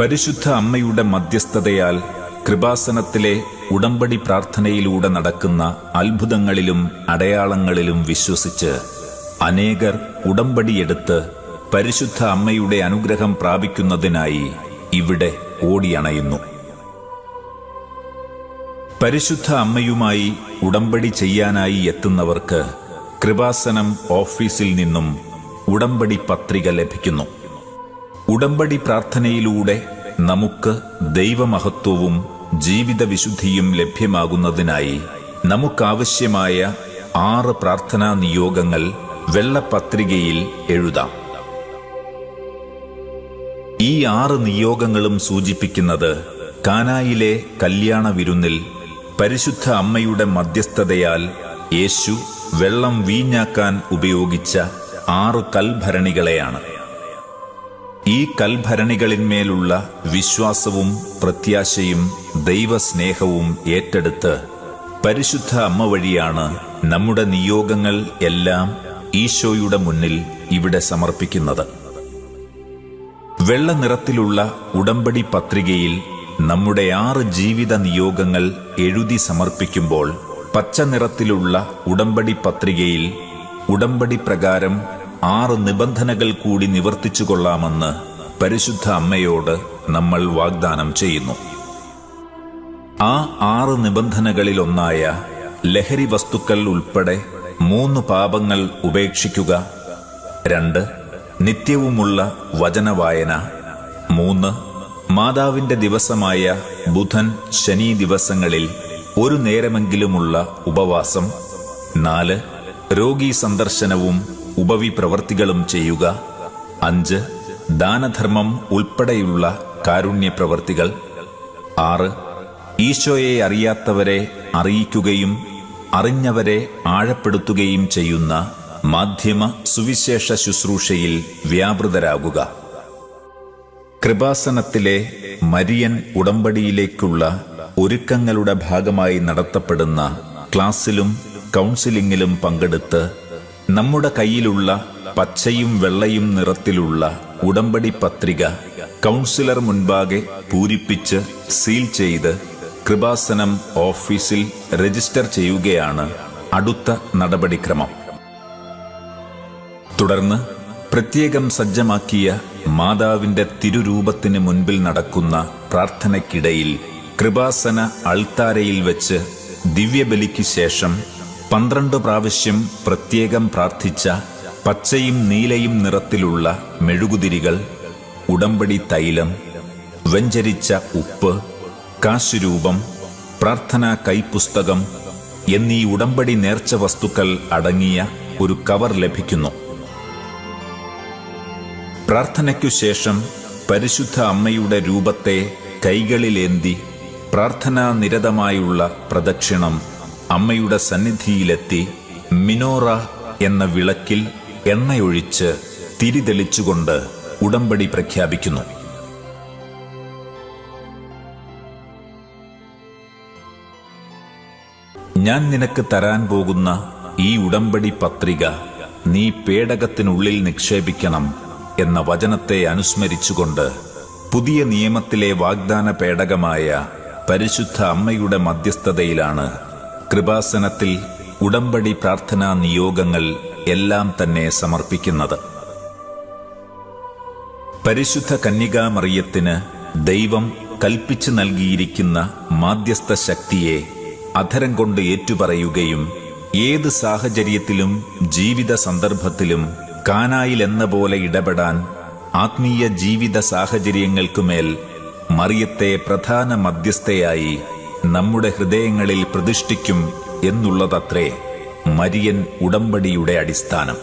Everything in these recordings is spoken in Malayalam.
പരിശുദ്ധ അമ്മയുടെ മധ്യസ്ഥതയാൽ കൃപാസനത്തിലെ ഉടമ്പടി പ്രാർത്ഥനയിലൂടെ നടക്കുന്ന അത്ഭുതങ്ങളിലും അടയാളങ്ങളിലും വിശ്വസിച്ച് അനേകർ ഉടമ്പടിയെടുത്ത് പരിശുദ്ധ അമ്മയുടെ അനുഗ്രഹം പ്രാപിക്കുന്നതിനായി ഇവിടെ ഓടിയണയുന്നു. പരിശുദ്ധ അമ്മയുമായി ഉടമ്പടി ചെയ്യാനായി എത്തുന്നവർക്ക് കൃപാസനം ഓഫീസിൽ നിന്നും ഉടമ്പടി പത്രിക ലഭിക്കുന്നു. ഉടമ്പടി പ്രാർത്ഥനയിലൂടെ നമുക്ക് ദൈവമഹത്വവും ജീവിത വിശുദ്ധിയും ലഭ്യമാകുന്നതിനായി നമുക്കാവശ്യമായ ആറ് പ്രാർത്ഥനാ നിയോഗങ്ങൾ വെള്ളപത്രികയിൽ എഴുതാം. ഈ ആറ് നിയോഗങ്ങളും സൂചിപ്പിക്കുന്നത് കാനായിലെ കല്യാണ വിരുന്നിൽ പരിശുദ്ധ അമ്മയുടെ മധ്യസ്ഥതയാൽ യേശു വെള്ളം വീഞ്ഞാക്കാൻ ഉപയോഗിച്ച ആറ് കൽഭരണികളെയാണ്. ഈ കൽഭരണികളിന്മേലുള്ള വിശ്വാസവും പ്രത്യാശയും ദൈവസ്നേഹവും ഏറ്റെടുത്ത് പരിശുദ്ധ അമ്മ വഴിയാണ് നമ്മുടെ നിയോഗങ്ങൾ എല്ലാം ഈശോയുടെ മുന്നിൽ ഇവിടെ സമർപ്പിക്കുന്നത്. വെള്ള നിറത്തിലുള്ള ഉടമ്പടി പത്രികയിൽ നമ്മുടെ ആറ് ജീവിത നിയോഗങ്ങൾ എഴുതി സമർപ്പിക്കുമ്പോൾ പച്ച നിറത്തിലുള്ള ഉടമ്പടി പത്രികയിൽ ഉടമ്പടി പ്രകാരം ആറ് നിബന്ധനകൾ കൂടി നിവർത്തിച്ചു കൊള്ളാമെന്ന് പരിശുദ്ധ അമ്മയോട് നമ്മൾ വാഗ്ദാനം ചെയ്യുന്നു. ആ ആറ് നിബന്ധനകളിലൊന്നായ ലഹരി വസ്തുക്കൾ ഉൾപ്പെടെ മൂന്ന് പാപങ്ങൾ ഉപേക്ഷിക്കുക രണ്ട് നിത്യവുമുള്ള വചനവായന മൂന്ന് മാതാവിന്റെ ദിവസമായ ബുധൻ ശനി ദിവസങ്ങളിൽ ഒരു നേരമെങ്കിലുമുള്ള ഉപവാസം നാല് രോഗീ സന്ദർശനവും ഉപവി പ്രവർത്തികളും ചെയ്യുക. അഞ്ച് ദാനധർമ്മം ഉൾപ്പെടെയുള്ള കാരുണ്യപ്രവർത്തികൾ. ആറ് ഈശോയെ അറിയാത്തവരെ അറിയിക്കുകയും അറിഞ്ഞവരെ ആഴപ്പെടുത്തുകയും ചെയ്യുന്ന മാധ്യമ സുവിശേഷ ശുശ്രൂഷയിൽ വ്യാപൃതരാകുക. കൃപാസനത്തിലെ മരിയൻ ഉടമ്പടിയിലേക്കുള്ള ഒരുക്കങ്ങളുടെ ഭാഗമായി നടത്തപ്പെടുന്ന ക്ലാസ്സിലും കൗൺസിലിംഗിലും പങ്കെടുത്ത് നമ്മുടെ കയ്യിലുള്ള പച്ചയും വെള്ളയും നിറത്തിലുള്ള ഉടമ്പടി പത്രിക കൗൺസിലർ മുൻപാകെ പൂരിപ്പിച്ച് സീൽ ചെയ്ത് കൃപാസനം ഓഫീസിൽ രജിസ്റ്റർ ചെയ്യുകയാണ് അടുത്ത നടപടിക്രമം. തുടർന്ന് പ്രത്യേകം സജ്ജമാക്കിയ മാതാവിന്റെ തിരുരൂപത്തിന് മുൻപിൽ നടക്കുന്ന പ്രാർത്ഥനയ്ക്കിടയിൽ കൃപാസന അൾത്താരയിൽ വെച്ച് ദിവ്യബലിക്ക് ശേഷം പന്ത്രണ്ട് പ്രാവശ്യം പ്രത്യേകം പ്രാർത്ഥിച്ച പച്ചയും നീലയും നിറത്തിലുള്ള മെഴുകുതിരികൾ ഉടമ്പടി തൈലം വെഞ്ചരിച്ച ഉപ്പ് കാശുരൂപം പ്രാർത്ഥനാ കൈപ്പുസ്തകം എന്നീ ഉടമ്പടി നേർച്ച വസ്തുക്കൾ അടങ്ങിയ ഒരു കവർ ലഭിക്കുന്നു. പ്രാർത്ഥനയ്ക്കു ശേഷം പരിശുദ്ധ അമ്മയുടെ രൂപത്തെ കൈകളിലേന്തി പ്രാർത്ഥനാ നിരതമായുള്ള പ്രദക്ഷിണം അമ്മയുടെ സന്നിധിയിലെത്തി മിനോറ എന്ന വിളക്കിൽ എണ്ണയൊഴിച്ച് തിരിതെളിച്ചുകൊണ്ട് ഉടമ്പടി പ്രഖ്യാപിക്കുന്നു. ഞാൻ നിനക്ക് തരാൻ പോകുന്ന ഈ ഉടമ്പടി പത്രിക നീ പേടകത്തിനുള്ളിൽ നിക്ഷേപിക്കണം എന്ന വചനത്തെ അനുസ്മരിച്ചുകൊണ്ട് പുതിയ നിയമത്തിലെ വാഗ്ദാന പേടകമായ പരിശുദ്ധ അമ്മയുടെ മധ്യസ്ഥതയിലാണ് കൃപാസനത്തിൽ ഉടമ്പടി പ്രാർത്ഥനാ നിയോഗങ്ങൾ എല്ലാം തന്നെ സമർപ്പിക്കുന്നത്. പരിശുദ്ധ കന്യകാമറിയത്തിന് ദൈവം കൽപ്പിച്ചു നൽകിയിരിക്കുന്ന മാധ്യസ്ഥ ശക്തിയെ അധരം കൊണ്ട് ഏറ്റുപറയുകയും ഏത് സാഹചര്യത്തിലും ജീവിത സന്ദർഭത്തിലും കാനായിൽ എന്ന പോലെ ഇടപെടാൻ ആത്മീയ ജീവിത സാഹചര്യങ്ങൾക്കുമേൽ മറിയത്തെ പ്രധാന മധ്യസ്ഥയായി നമ്മുടെ ഹൃദയങ്ങളിൽ പ്രതിഷ്ഠിക്കും എന്നുള്ളതത്രേ മരിയൻ ഉടമ്പടിയുടെ അടിസ്ഥാനം.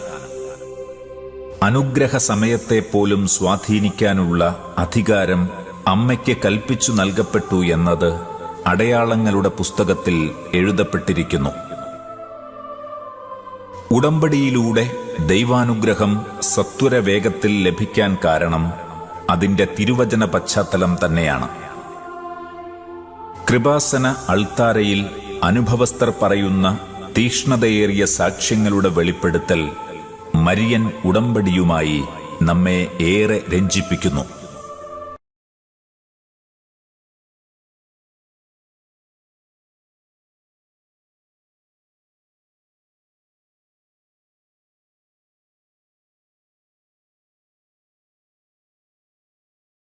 അനുഗ്രഹ സമയത്തെ പോലും സ്വാധീനിക്കാനുള്ള അധികാരം അമ്മയ്ക്ക് കൽപ്പിച്ചു നൽകപ്പെട്ടു എന്നത് അടയാളങ്ങളുടെ പുസ്തകത്തിൽ എഴുതപ്പെട്ടിരിക്കുന്നു. ഉടമ്പടിയിലൂടെ ദൈവാനുഗ്രഹം സത്വര വേഗത്തിൽ ലഭിക്കാൻ കാരണം അതിന്റെ തിരുവചന പശ്ചാത്തലം തന്നെയാണ്. കൃപാസന അൾത്താരയിൽ അനുഭവസ്ഥർ പറയുന്ന തീക്ഷ്ണതയേറിയ സാക്ഷ്യങ്ങളുടെ വെളിപ്പെടുത്തൽ മരിയൻ ഉടമ്പടിയുമായി നമ്മെ ഏറെ രഞ്ജിപ്പിക്കുന്നു.